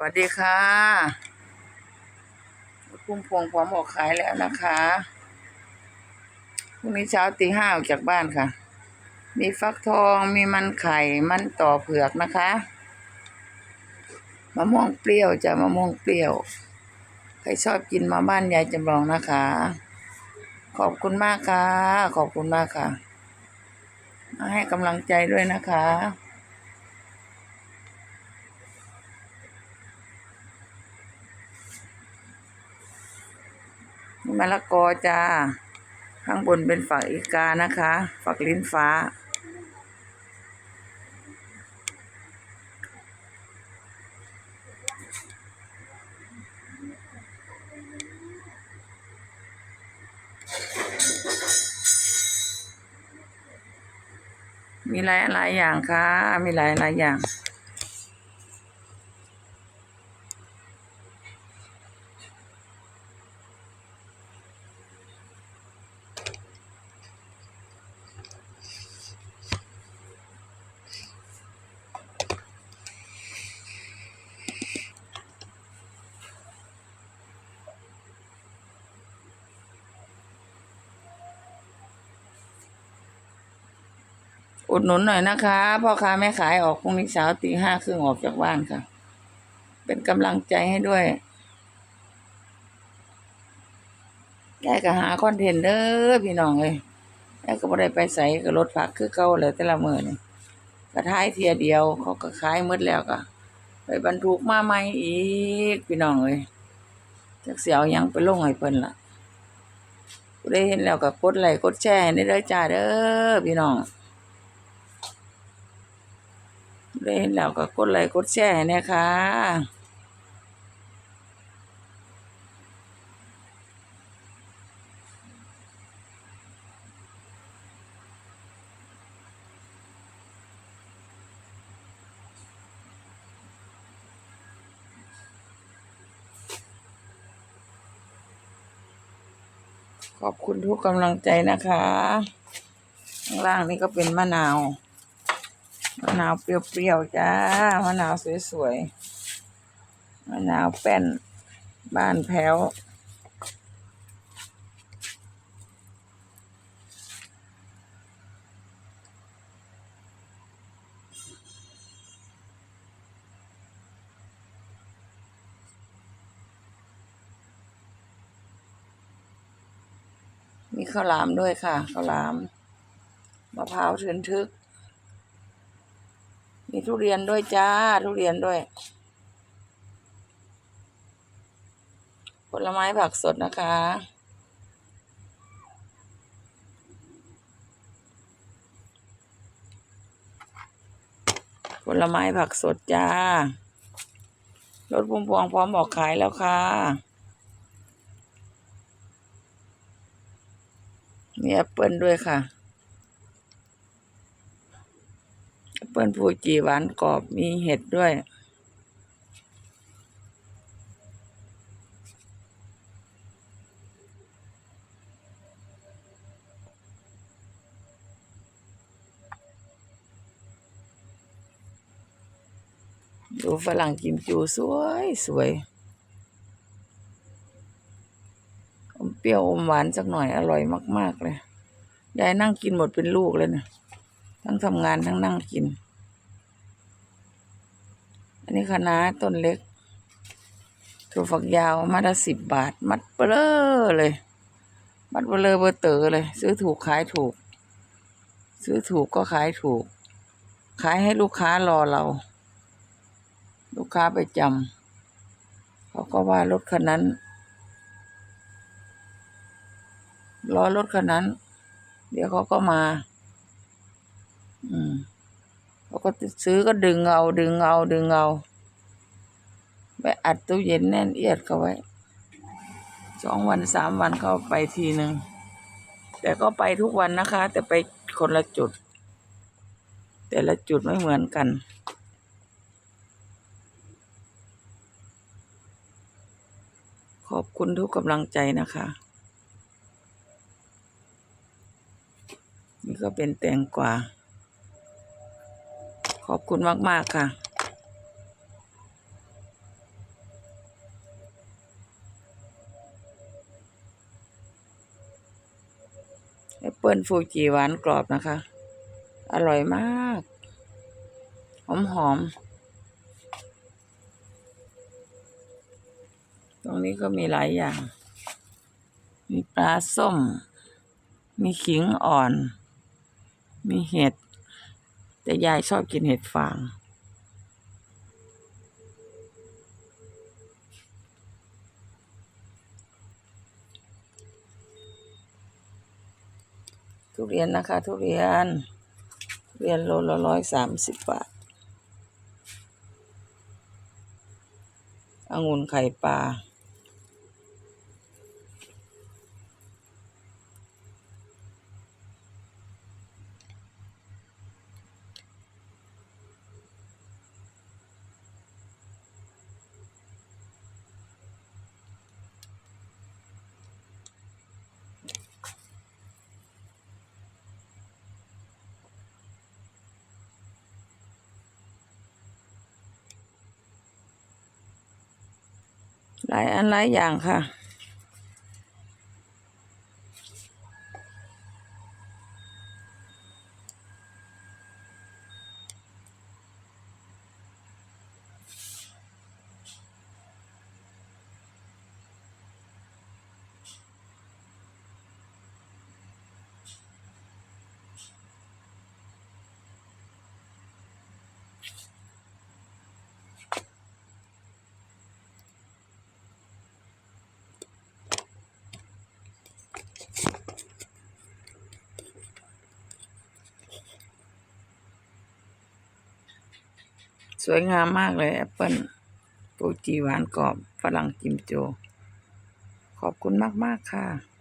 สวัสดีค่ะพุ่มพวงพร้อมออกขายแล้วนะคะพรุ่งนี้เช้าตีห้าออกจากบ้านค่ะ มีฟักทองมีมันไข่มันต่อเผือกนะคะมะม่วงเปรี้ยวจะมะม่วงเปรี้ยว ใครชอบกินมาบ้านยายจำลองนะคะ ขอบคุณมากค่ะ ขอบคุณมากค่ะมาให้กำลังใจด้วยนะคะ มะละกอจ้า ข้างบนเป็นฝักอีกานะคะ ฝักลิ้นฟ้า มีหลายหลายอย่างค่ะ มีหลายหลายอย่าง อุดหนุนหน่อยนะคะ พ่อค้าแม่ขายออกพรุ่งนี้เช้าตีห้าครึ่งออกจากบ้านค่ะ เป็นกำลังใจให้ด้วยแกก็หาคอนเทนต์เด้อพี่น้องเลยแกก็บ่ได้ไปใส่กับรถผักคือเก่าเลยแต่ละมื้อนี่กระท้ายเทียเดียว เขาก็ขายหมดแล้วก็ไปบรรทุกมาใหม่อีกพี่น้องเลยจักเสียวยังไปลงให้เพิ่นละกูได้เห็นแล้วก็กดไลค์กดแชร์ได้เด้อจ้าเด้อพี่น้อง ได้เห็นแล้วก็กดไลค์กดแชร์นะคะขอบคุณทุกกำลังใจนะคะ ข้างล่างนี่ก็เป็นมะนาว นาวเปรี้ยวๆจ้ามะนาวสวยๆมะนาวแป้น บ้านแพ้วมีข้าวหลามด้วยค่ะข้าวหลามมะพร้าวถึนทึก มีทุเรียนด้วยจ้า ทุเรียนด้วย ผลไม้ผักสดนะคะ ผลไม้ผักสดจ้ารถพุ่มพวงพร้อมออกขายแล้วค่ะ มีแอปเปิลด้วยค่ะแอ ปเปิลฟูจิหวานกรอบมีเห็ดด้วย ดูฝรั่งกิมจูสวยสวยอมเปรี้ยวอมหวานสักหน่อยอร่อยมาก ๆ เลย ยายนั่งกินหมดเป็นลูกเลยนะทั้งทำงานทั้งนั่งกิน อันนี้คะน้าต้นเล็กถั่วฝักยาวมัดละสิบบาท มัดเบลอเลย มัดเบลอเบอร์เตอเลย ซื้อถูกขายถูก ซื้อถูกก็ขายถูก ขายให้ลูกค้ารอเรา ลูกค้าไปจำเขาก็ว่ารถคันนั้นรอรถคันนั้น เดี๋ยวเขาก็มา อืม เขาก็ซื้อก็ดึงเอาดึงเอาดึงเอาไปอัดตู้เย็นแน่นเอียดเขาไว้สองวันสามวันเขาไปทีหนึ่งแต่ก็ไปทุกวันนะคะ แต่ไปคนละจุด แต่ละจุดไม่เหมือนกัน ขอบคุณทุกกำลังใจนะคะ นี่ก็เป็นแตงกวา ขอบคุณมาก ๆ ค่ะ แอปเปิลฟูจิหวานกรอบนะคะ อร่อยมาก หอมหอม ตรงนี้ก็มีหลายอย่าง มีปลาส้ม มีขิงอ่อน มีเห็ด แต่ยายชอบกินเห็ดฟาง ทุเรียนนะคะ ทุเรียน เรียนโลละร้อยสามสิบบาทองุ่นไข่ปลา หลายอันหลายอย่างค่ะ วยงามมากเลยแอปเปิลฟูจิหวานกรอบฝรั่งจิมโจขอบคุณมาก ๆ ค่ะ